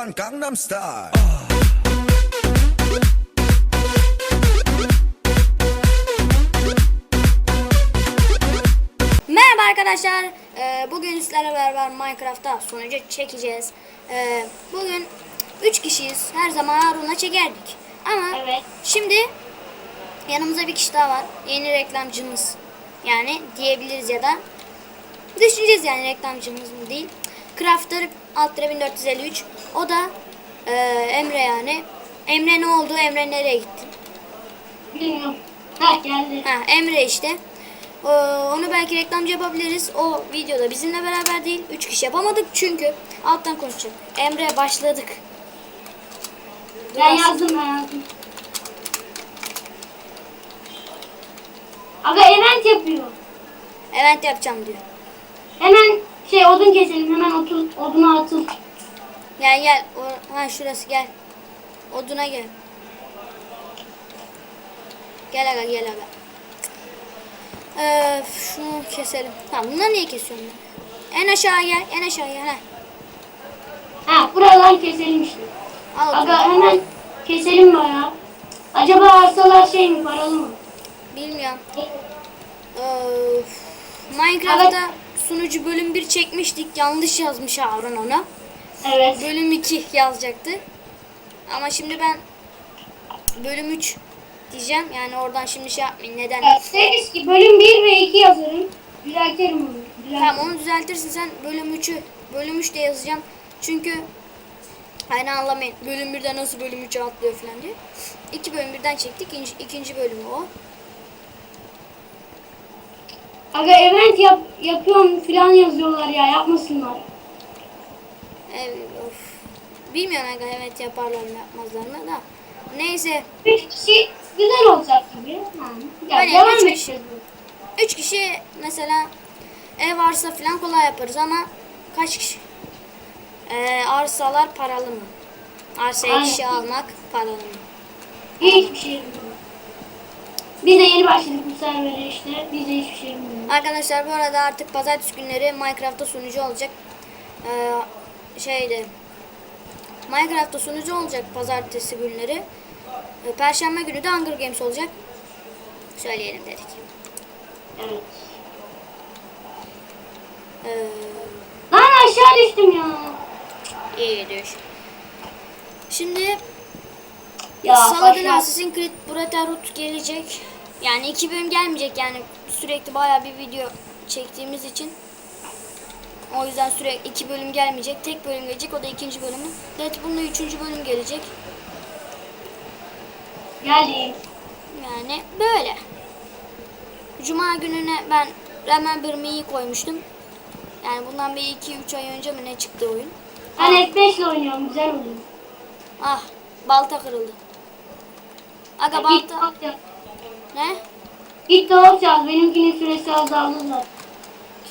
on Gangnam Style. Merhaba arkadaşlar. Ee, bugün sizlerle beraber Minecraft'ta sonucu çekeceğiz. Ee, bugün 3 kişiyiz. Her zaman Harun'la çekerdik. Ama Evet. şimdi yanımızda bir kişi daha var. Yeni reklamcımız. Yani diyebiliriz ya da düşüneceğiz yani reklamcımız mı değil. Crafter Altra 1453. O da e, Emre yani. Emre ne oldu? Emre nereye gitti? Bilmiyorum. Heh geldi. Ha, Emre işte. Ee, onu belki reklamcı yapabiliriz. O videoda bizimle beraber değil. Üç kişi yapamadık çünkü alttan konuşacağım. Emre başladık. Ben yazdım ben yazdım. Aga event yapıyor. Event yapacağım diyor. Hemen şey odun keselim. Hemen otur, oduna atıl. Gel gel. O, ha şurası gel. Oduna gel. Gel aga gel aga. Ee, şunu keselim. Tamam bunları niye kesiyorum ben? En aşağı gel. En aşağı gel. Ha. Ha buradan keselim işte. Al Aga otur. hemen keselim bayağı. Acaba arsalar şey mi paralı mı? Bilmiyorum. Ee, Minecraft'ta sunucu bölüm 1 çekmiştik. Yanlış yazmış Harun ona. Evet. Bölüm 2 yazacaktı. Ama şimdi ben bölüm 3 diyeceğim. Yani oradan şimdi şey yapmayın. Neden? Evet, Deriz ki bölüm 1 ve 2 yazarım. Düzeltirim onu. Düzeltirim. Tamam onu düzeltirsin sen bölüm 3'ü bölüm 3 de yazacağım. Çünkü aynı anlamayın. Bölüm 1'de nasıl bölüm 3'e atlıyor falan diye. İki bölüm birden çektik. İkinci, ikinci bölümü o. Aga event yap, yapıyorum falan yazıyorlar ya yapmasınlar. Evet, of. Bilmiyorum aga evet yaparlar mı yapmazlar mı da. Neyse. Üç kişi güzel olacak gibi. Yani. Ya, Aynen, devam üç kişi. Üç kişi mesela ev arsa falan kolay yaparız ama kaç kişi? Ee, arsalar paralı mı? Arsayı kişi almak paralı mı? Hiçbir şey bilmiyorum. Biz de yeni başladık bu servere işte. Biz de hiçbir şey bilmiyoruz. Arkadaşlar bu arada artık pazartesi günleri Minecraft'ta sunucu olacak. Ee, şeyde Minecraft'ta sunucu olacak pazartesi günleri. Ee, Perşembe günü de Hunger Games olacak. Söyleyelim dedik. Evet. Ee, Lan aşağı düştüm ya. iyi düş. Şimdi Ya günü aşağı- Assassin's Creed Brotherhood gelecek. Yani iki bölüm gelmeyecek yani sürekli bayağı bir video çektiğimiz için. O yüzden sürekli iki bölüm gelmeyecek. Tek bölüm gelecek. O da ikinci bölümü. Deadpool'un üçüncü bölüm gelecek. Geldim. Yani böyle. Cuma gününe ben Remember Me'yi koymuştum. Yani bundan bir iki üç ay önce mi ne çıktı oyun? Ben F5 ile oynuyorum güzel oluyor. Ah balta kırıldı. Aga Git balta ne? Git hoş yaz. Benimkinin süresi azaldı zaten.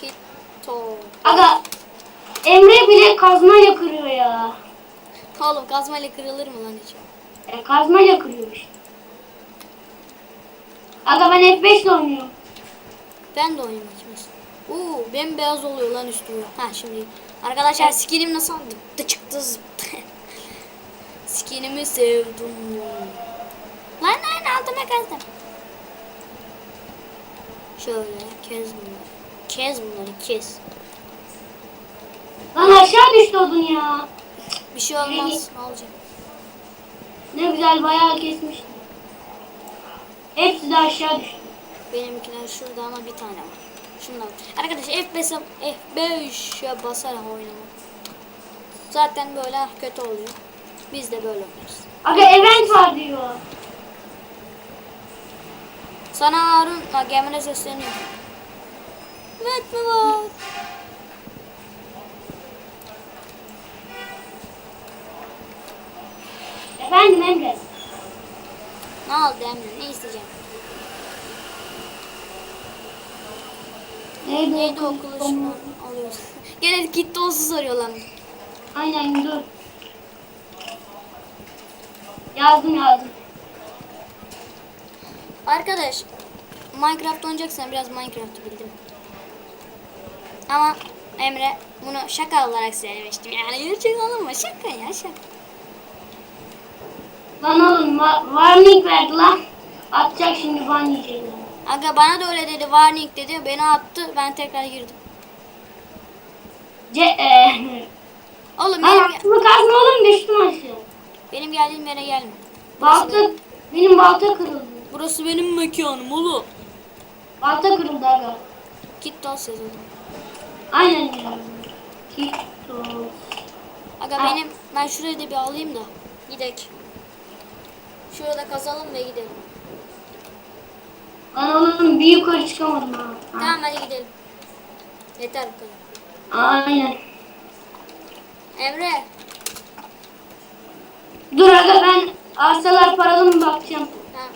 Kito. Aga Emre bile kazmayla kırıyor ya. Oğlum kazmayla kırılır mı lan hiç? E, kazmayla kırıyor işte. Aga ben F5 ile oynuyorum. Ben de oynayayım açmasın. Oo bembeyaz oluyor lan üstüme. Ha şimdi. Arkadaşlar skinim nasıl dıktı çıktı zıptı. Skinimi sevdim. Altıma kazdım. Şöyle kez bunları. Kez bunları kes. Lan aşağı düştü odun ya. Bir şey olmaz. Ne olacak? Ne güzel bayağı kesmiştim. Hepsi de aşağı düştü. Benimkiler şurada ama bir tane var. Şundan. Arkadaşlar F5'e F5'e basarak oynamak. Zaten böyle kötü oluyor. Biz de böyle oynarız. Aga event var diyor. Sana Harun Emre sesleniyor. Evet mi var? Efendim Emre. Ne oldu Emre? Ne isteyeceğim? Neydi, Neydi o o kılıçla alıyorsun? Gene gitti olsun soruyorlar. Aynen dur. Yazdım yazdım. Arkadaş Minecraft oynayacaksan biraz Minecraft'ı bildim. Ama Emre bunu şaka olarak söylemiştim. Yani gerçek alınma şaka ya şaka. Lan oğlum va- warning verdi lan. Atacak şimdi ban yiyecekler. Aga bana da öyle dedi warning dedi beni attı ben tekrar girdim. Ce eee. Oğlum Lan benim, kazma oğlum düştüm aşağı. benim geldiğim yere gelme. Balta, benim balta kırıldı. Burası benim mekanım oğlum. Balta kırıldı aga. Git dal ses oğlum. Aynen ya. TikTok. Aga Ha. benim ben şurayı da bir alayım da gidek. Şurada kazalım ve gidelim. Oğlum bir yukarı çıkamadım ha. ha. Tamam hadi gidelim. Yeter bu kadar. Aynen. Emre Dur aga ben arsalar paralı mı bakacağım. Tamam.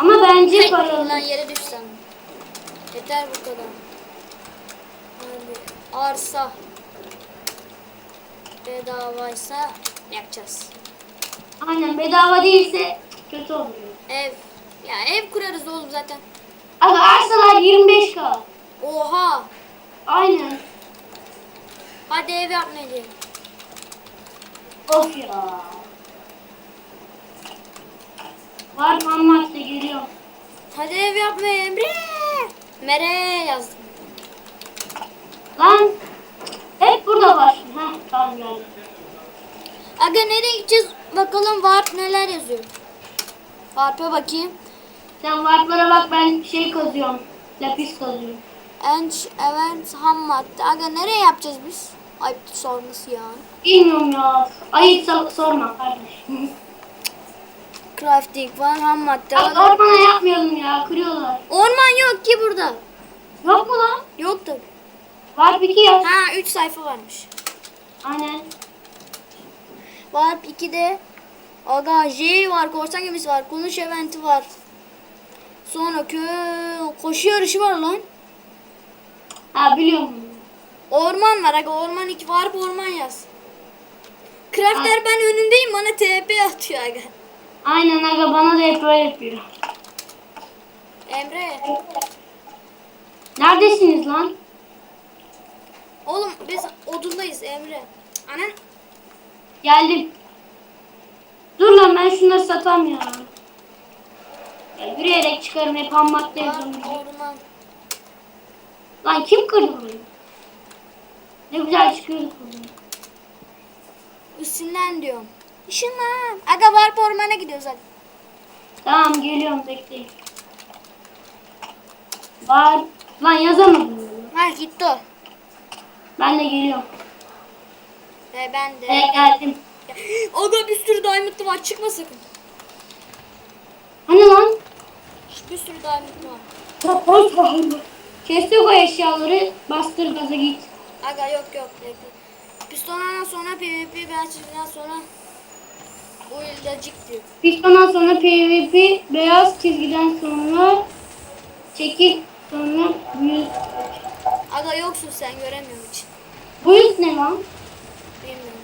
Ama bence paralı. lan yere düşsem. Yeter bu kadar. Hadi. Arsa. Bedavaysa yapacağız. Aynen bedava değilse kötü oluyor. Ev. Ya ev kurarız oğlum zaten. Aga arsalar 25k. Oha. Aynen. Hadi ev yapmaya gidelim. Of ya. Var man maçta geliyor. Hadi ev yapmaya Emre. Mere yazdım. Lan hep burada var. Heh tamam. Aga nereye gideceğiz? Bakalım Warp neler yazıyor. Warp'a bakayım. Sen warplara bak ben şey kazıyorum. Lapis kazıyorum. Ench Event ham madde. Aga nereye yapacağız biz? Ayıp sorması ya. Bilmiyorum ya. Ayıp so- sorma kardeşim. Crafting var ham madde var. ormana yapmayalım ya. Kırıyorlar. Orman yok ki burada. Yok mu lan? Yok tabi. Warp 2 yap. Ha 3 sayfa varmış. Aynen. Warp 2'de Aga J var, korsan gemisi var, konuş eventi var. Sonra kö koşu yarışı var lan. Ha biliyorum. Orman var aga orman 2 Warp orman yaz. Crafter ben önündeyim bana TP atıyor aga. Aynen aga bana da hep böyle yapıyor. Emre Neredesiniz lan? oğlum biz odundayız Emre. Ana Geldim. Dur lan ben şunları satam ya. Ya yürüyerek çıkarım hep ham madde orman. Lan kim kırdı burayı? Ne güzel çıkıyorduk buradan. Üstünden diyorum. Işınlan. Aga Warp ormana gidiyoruz hadi. Tamam geliyorum bekleyin. Var. Lan yazamadım. ya. Ha gitti o. Ben de geliyorum. Ve ben de. Evet geldim. Aga bir sürü diamond var çıkma sakın. Hani lan? Bir sürü diamond var. Kesti o eşyaları bastır gaza git. Aga yok yok bekle. Pistondan sonra PvP gerçekten sonra uyulacak diyor. Pistondan sonra PvP beyaz çizgiden sonra çekil sonra büyük. Aga yoksun sen göremiyorum hiç. Büyük ne lan? Bilmiyorum.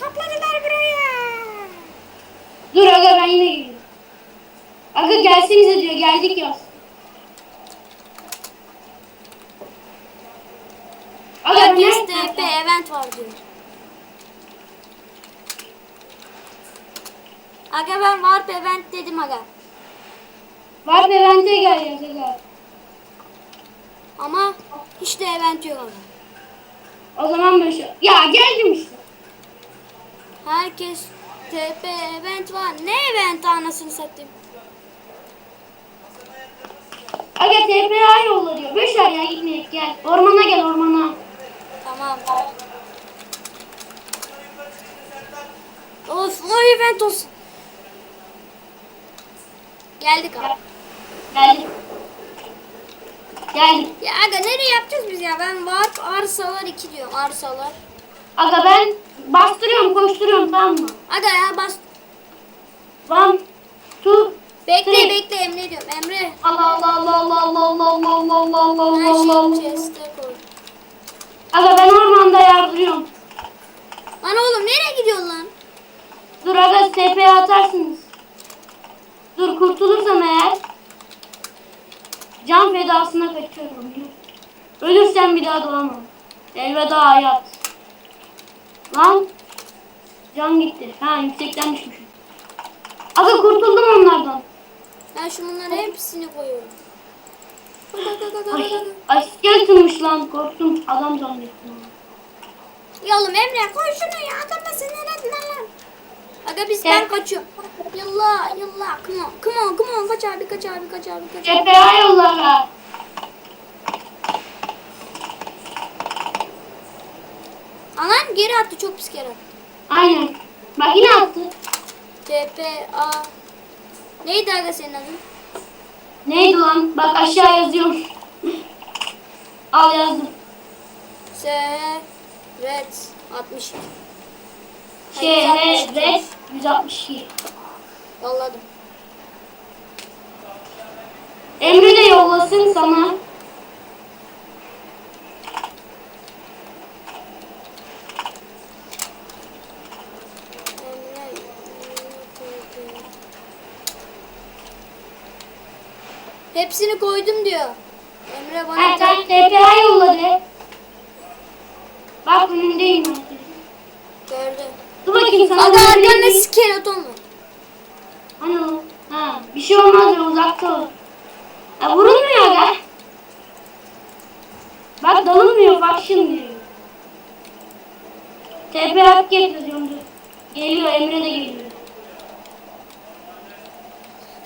Kapladılar buraya. Dur aga ben yine geliyorum. Aga gelsenize diyor geldik yaz. Aga Herkes nerede? TP event var diyor. Aga ben warp event dedim aga. Var be bende gel yaz aga. Ama hiç de event yok aga. O zaman şey. Ya geldim işte. Herkes TP event var. Ne event anasını satayım. Aga TPA yolla diyor. Boşver ya gitmeyek gel. Ormana gel ormana. Tamam. Of o event olsun. Geldik abi. Geldim. Geldim. Ya aga nereye yapacağız biz ya? Ben warp arsalar 2 diyorum. Arsalar. Aga ben bastırıyorum koşturuyorum tamam mı? Aga ya bas. One, two, Bekle three. bekle Emre diyorum. Emre. Allah Allah Allah Allah Allah Allah Allah Allah Allah Her Allah Allah şeyi Allah. chest'e koy. Aga ben ormanda yardırıyorum. Lan oğlum nereye gidiyorsun lan? Dur aga TP atarsınız. Dur kurtulursam eğer. Can feda elvedasına kaçıyorum. Ölürsem bir daha doğamam. Elveda hayat. Lan. Can gitti. Ha yüksekten düşmüşüm. Aga kurtuldum onlardan. Ben şu bunların hepsini koyuyorum. Ay, ay skeletonmuş lan korktum. Adam zannettim. Ya oğlum Emre koy şunu ya. Adamla sinir etme lan. Aga biz ben kaçıyorum. Yallah yallah. Come on come on come on. Kaç abi kaç abi kaç abi kaç. CPA yollara. Anam geri attı çok pis geri attı. Aynen. Bak yine attı. TPA. Neydi aga senin adın? Neydi lan? Bak aşağı yazıyorum. Al yazdım. Red 62. Şey, Hayır, red, 162. red 162. Yolladım. Emre de yollasın sana. Hepsini koydum diyor. Emre bana Ha, sen TPA yolladı. Bak önündeyim ben. Dur bakayım sana. Aga arkanda skeleton var. O? Ha, bir şey olmaz ya uzakta ol. Ya vurulmuyor aga. Bak dalınmıyor faction diyor. TP hak dur. Geliyor Emre de geliyor.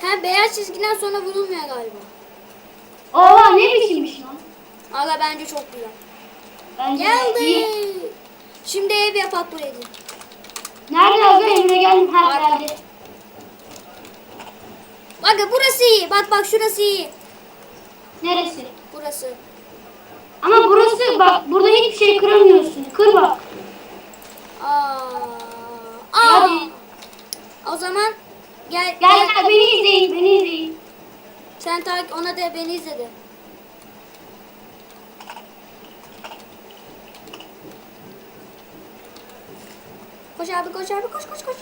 Ha beyaz çizgiden sonra vurulmuyor galiba. Oha ne biçimmiş lan. Aga bence çok güzel. Bence Geldi. iyi. Şimdi ev yapak buraya. Nerede aga Emre geldim. Ha Arka. geldi. Aga burası iyi. Bak bak şurası iyi. Neresi? Burası. Ama burası bak burada hiçbir şey kıramıyorsun. Kır bak. Aa. Aa. Hadi. O zaman gel Gel gel beni izleyin beni izleyin. Sen tak ona de beni izle de. Koş abi koş abi koş koş koş.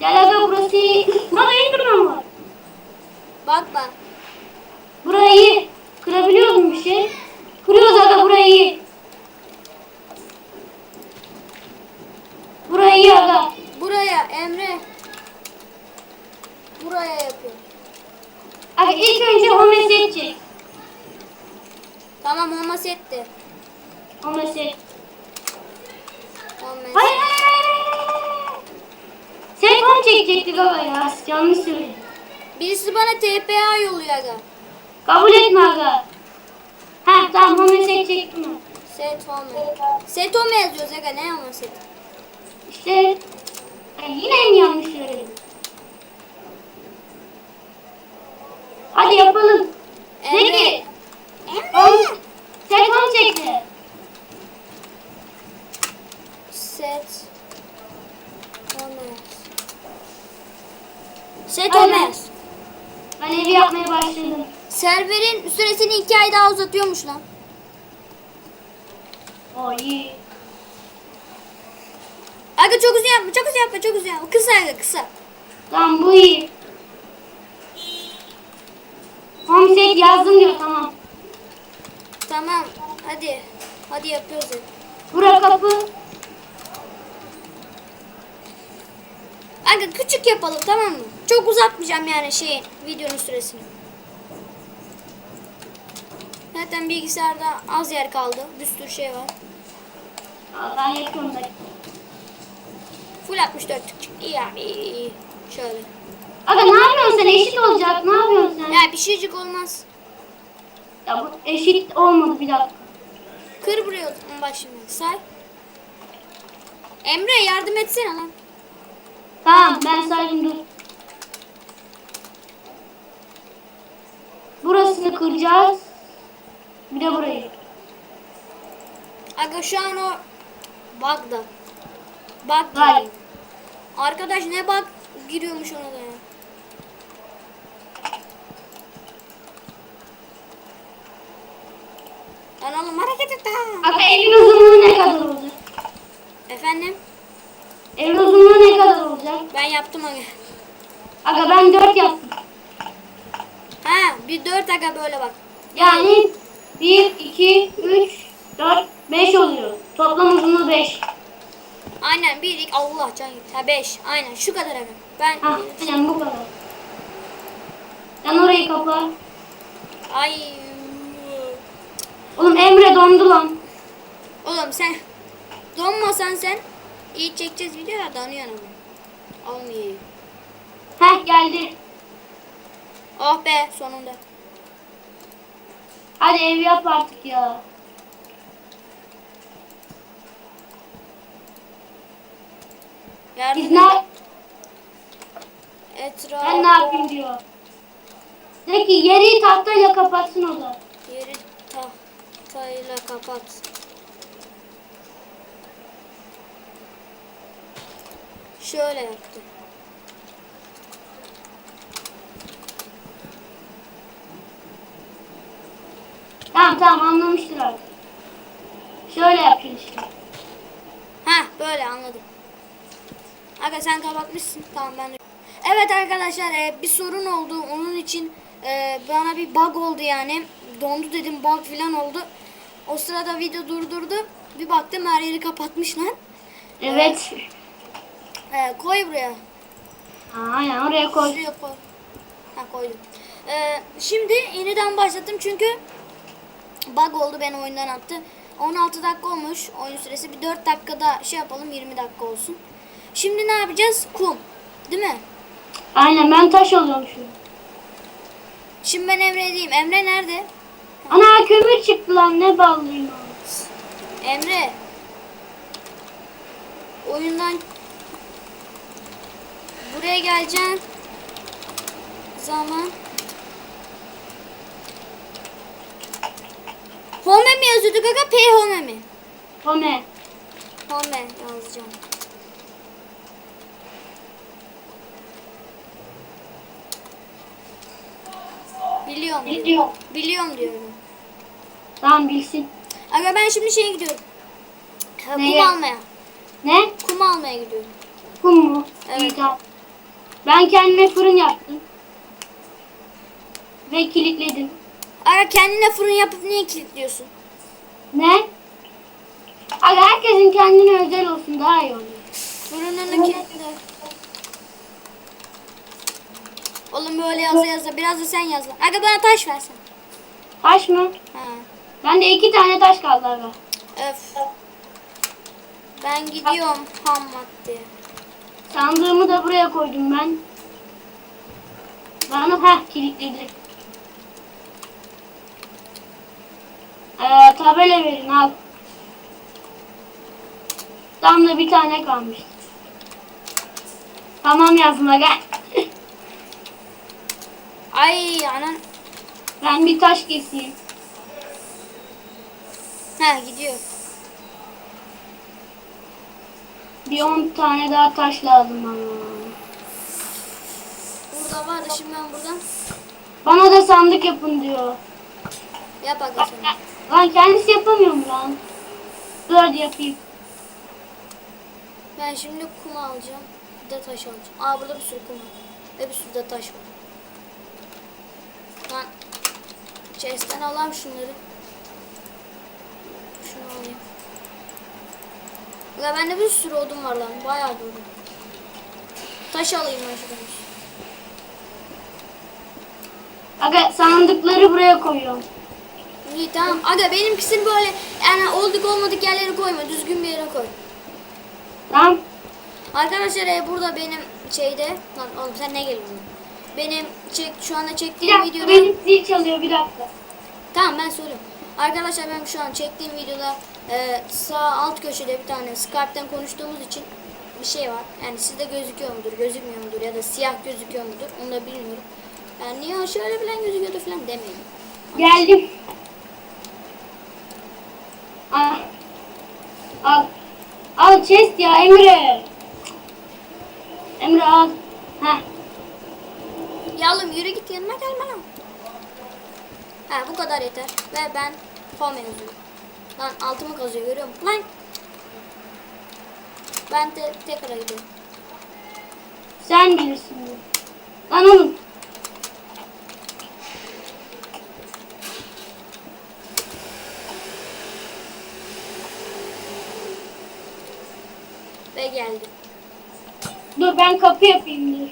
Gel aga burası iyi. Burada Enderman var. Bak bak. Burayı kırabiliyor mu bir şey? Kırıyoruz aga burayı. Burayı aga. Buraya Emre. Buraya yapıyor. Aga ilk önce home set çek. Tamam olma setti. Home set. Olma Hayır hayır hayır. hayır. Set home çekecektik aga ya. Yanlış söyledim. Birisi bana TPA yolluyor aga. Kabul etme aga. Ha tamam home set çektim ben. Set home. Set home yazıyoruz aga ne ama set. İşte Ay, yine mi yanlış söyledim? Hadi yapalım. Neydi? Emre. Home, set home çekti. Set home. Set. Aynen. Ben evi yapmaya başladım. Serverin süresini iki ay daha uzatıyormuş lan. O iyi. Aga çok uzun yapma, çok uzun yapma, çok uzun yapma. Kısa aga kısa. Tamam bu iyi. Home set yazdım diyor tamam. Tamam, hadi. Hadi yapıyoruz. Bura kapı. Aga küçük yapalım tamam mı? Çok uzatmayacağım yani şeyin, videonun süresini. Zaten bilgisayarda az yer kaldı. Bir sürü şey var. Aa, ben yapıyorum da. Full 64 çıktı. İyi abi iyi. Şöyle. Aga ne yapıyorsun sen? Eşit olacak. Ne yapıyorsun sen? Ya bir şeycik olmaz. Ya bu eşit olmadı bir dakika. Kır buraya bak şimdi. Say. Emre yardım etsene lan. Tamam ben saydım dur. Burasını kıracağız. Bir de burayı. Aga şu an o. Bug Hayır. giriyor. Arkadaş ne bug giriyormuş ona da ya. Lan oğlum hareket et ha. Aga evin uzunluğu ne kadar olacak? Efendim? Evin uzunluğu ne kadar olacak? Ben yaptım aga. Aga ben 4 yaptım. Ha bir dört aga böyle bak. Yani 1, 2, 3, 4, 5 oluyor. Toplam uzunluğu 5. Aynen 1 2 Allah can gitti. Ha 5. Aynen şu kadar hemen. Ben Ha, yani bu kadar. Sen orayı kapa. ay Oğlum Emre dondu lan. Oğlum sen donmasan sen iyi çekeceğiz video ya donuyorsun Olmuyor. Heh geldi. Oh be sonunda. Hadi ev yap artık ya. Yardım Biz ne yap- Etraf. Ben ne yapayım diyor. De ki yeri tahtayla kapatsın o da. Yeri tahtayla kapat. Şöyle yaptı. Tamam tamam anlamıştır artık. Şöyle yapın işte. Ha böyle anladım. Aga sen kapatmışsın. Tamam ben de. Evet arkadaşlar e, bir sorun oldu. Onun için e, bana bir bug oldu yani. Dondu dedim bug falan oldu. O sırada video durdurdu. Bir baktım her yeri kapatmışlar. Evet. E, koy buraya. Aynen oraya koy. Şuraya koy. Ha koydum. E, şimdi yeniden başlattım çünkü bug oldu beni oyundan attı. 16 dakika olmuş oyun süresi. Bir 4 dakikada şey yapalım 20 dakika olsun. Şimdi ne yapacağız? Kum. Değil mi? Aynen ben taş alıyorum şu. Şimdi ben Emre'ye diyeyim. Emre nerede? Ana kömür çıktı lan ne ballıyım. Emre. Oyundan buraya geleceksin. Zaman. Home mi yazıyorduk aga? P home mi? O ne? Home yazacağım. Biliyorum. Biliyorum. Biliyorum diyorum. Tamam bilsin. Aga ben şimdi şeye gidiyorum. Ha, Kum almaya. Ne? Kum almaya gidiyorum. Kum mu? Evet. İyi tamam. Ben kendime fırın yaptım. Ve kilitledim. Aga kendine fırın yapıp niye kilitliyorsun? Ne? Aga herkesin kendine özel olsun daha iyi oluyor. Fırınını kilitle. Oğlum böyle yazı yazı. Biraz da sen yaz. lan. Aga bana taş versen. Taş mı? Ha. Bende iki tane taş kaldı aga. Öf. Ben gidiyorum ham madde. Sandığımı da buraya koydum ben. Bana heh kilitledi. Ee, tabela verin al. Tam da bir tane kalmış. Tamam yazdım aga. Ay anan. ben bir taş keseyim. Ha gidiyor. Bir 10 tane daha taş lazım bana. Burada var şimdi ben buradan Bana da sandık yapın diyor. yap aga sen. Lan kendisi yapamıyor mu lan? Dur hadi yapayım. Ben şimdi kum alacağım. Bir de taş alacağım. Aa burada bir sürü kum var. Ve bir sürü de taş var. Lan chest'ten alayım şunları. Şunu alayım. Ya bende bir sürü odun var lan. Bayağı bir odun. Taş alayım ben şuradan. Aga sandıkları buraya koyuyorum. İyi tamam. Aga benimkisini böyle yani olduk olmadık yerlere koyma. Düzgün bir yere koy. Tamam. Arkadaşlar e, burada benim şeyde lan oğlum sen ne geliyorsun? Benim çek şu anda Bir çektiğim dakika videoda benim zil çalıyor bir dakika. tamam ben söyleyeyim. Arkadaşlar ben şu an çektiğim videoda e, sağ alt köşede bir tane Skype'ten konuştuğumuz için bir şey var. Yani sizde gözüküyor mudur, gözükmüyor mudur ya da siyah gözüküyor mudur onu da bilmiyorum. Yani niye şöyle falan gözüküyordu falan demeyin. Geldim. Al. Al. Al chest ya Emre. Emre al. Heh. Ya oğlum yürü git yanıma gelme lan. Ha bu kadar yeter. Ve ben form yazıyorum. Lan altımı kazıyor görüyor musun? Lan. Ben de tekrar gidiyorum. Sen bilirsin. Lan oğlum. Ve geldi. Dur ben kapı yapayım dur.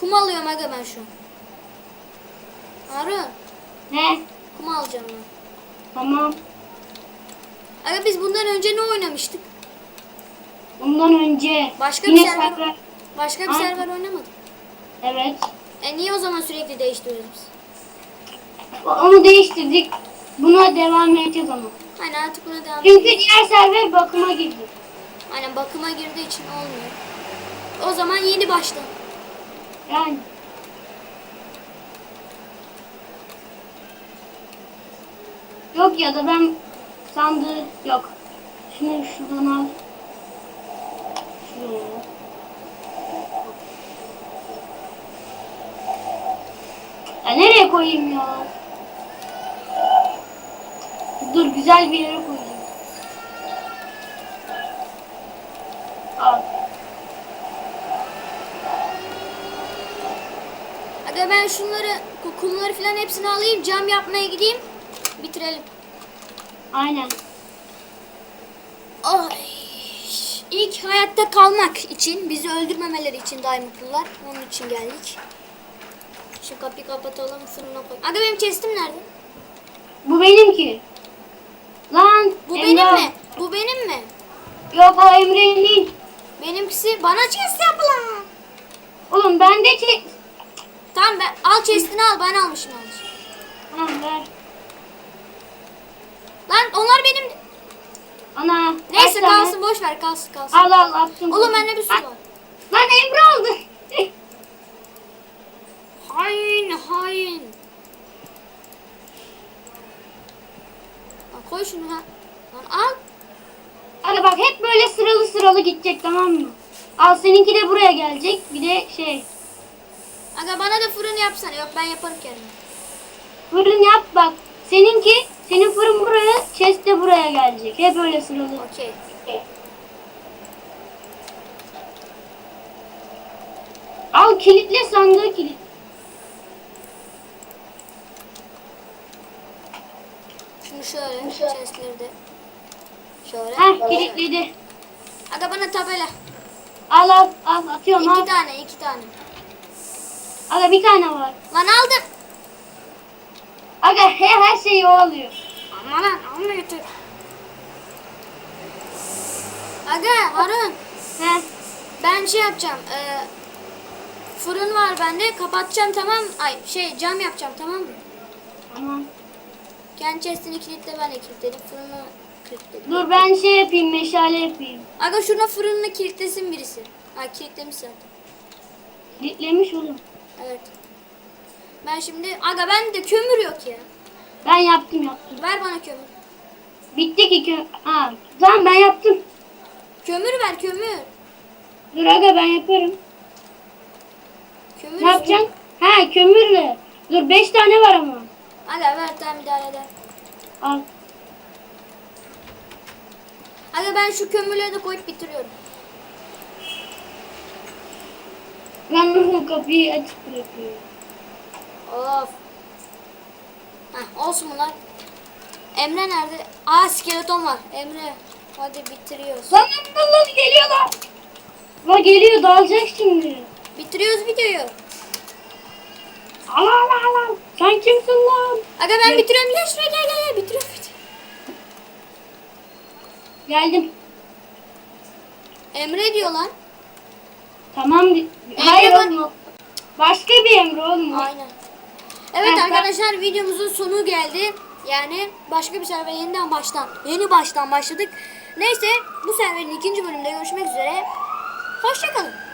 Kum alıyorum aga ben şu an. Harun. Ne? Kum alacağım ben. Tamam. Aga biz bundan önce ne oynamıştık? Bundan önce Başka bir server- server. Başka bir Aynen. server oynamadık. Evet. E niye o zaman sürekli değiştiriyoruz biz? Onu değiştirdik. Buna devam edeceğiz ama. Aynen artık buna devam Çünkü diğer server bakıma girdi. Aynen bakıma girdiği için olmuyor. O zaman yeni baştan. Yani. Yok ya da ben sandığı yok. Şunu şuradan al. Şuraya. Ya nereye koyayım ya? Dur güzel bir yere koyayım. Al. Aga ben şunları, ku- kumları falan hepsini alayım. Cam yapmaya gideyim. Bitirelim. Aynen. Ay. İlk hayatta kalmak için, bizi öldürmemeleri için Diamond'lılar. Onun için geldik. Şu kapıyı kapatalım, fırına koy. Aga benim chest'im nerede? Bu benimki. Lan Bu Emrah. benim mi? Bu benim mi? Yok o Emre'nin değil. Benimkisi bana chest yap lan. Oğlum ben de çek. Tamam ben al chest'ini al ben almışım almışım. Tamam ver. Lan onlar benim. Ana. Neyse tane? kalsın boş ver kalsın kalsın. Al al attım. Oğlum bende bir Lan- var. Lan Emre aldı. Hain hain. Lan koy şunu ha. Lan al. Hadi bak hep böyle sıralı sıralı gidecek tamam mı? Al seninki de buraya gelecek. Bir de şey. Aga bana da fırın yapsana. Yok ben yaparım kendim. Fırın yap bak. Seninki senin fırın buraya, chest de buraya gelecek. Hep öyle sıralı. Okey. Al kilitle sandığı kilit. Şunu şöyle. Chestleri de. Şöyle. Heh kilitledi. Aga bana tabela. Al al al atıyorum al. İki tane iki tane. Aga bir tane var. Lan aldım. Aga he, her şeyi o alıyor. Ama lan alma götür. Aga Harun. He. Ben şey yapacağım. E, fırın var bende. Kapatacağım tamam. Ay şey cam yapacağım tamam mı? Tamam. Kendi chestini kilitle ben de kilitledim. Fırını kilitledim. Dur ben şey yapayım meşale yapayım. Aga şuna fırını kilitlesin birisi. Ha kilitlemiş zaten. Kilitlemiş oğlum. Evet. Ben şimdi aga bende kömür yok ya. Ben yaptım yaptım. Ver bana kömür. Bitti ki kö... Ha, tamam ben yaptım. Kömür ver kömür. Dur aga ben yaparım. Kömür. Ne yapacaksın? Ha kömürle. Dur beş tane var ama. Aga ver tamam idare eder. Al. Aga ben şu kömürleri de koyup bitiriyorum. Ben bu kapıyı açık bırakıyorum. Of. Heh, olsun bunlar. Emre nerede? Aa skeleton var. Emre hadi bitiriyoruz. Lan lan lan geliyorlar. Bak geliyor dalacak şimdi. Bitiriyoruz videoyu. Al al al al. Sen kimsin lan? Aga ben bitiriyorum. Gel şuraya gel gel gel. Bitiriyorum. Geldim. Emre diyor lan. Tamam. di- Hayır o- Başka bir emri oğlum. Aynen. Evet arkadaşlar videomuzun sonu geldi. Yani başka bir server yeniden baştan, yeni baştan başladık. Neyse bu serverin ikinci bölümde görüşmek üzere. Hoşçakalın.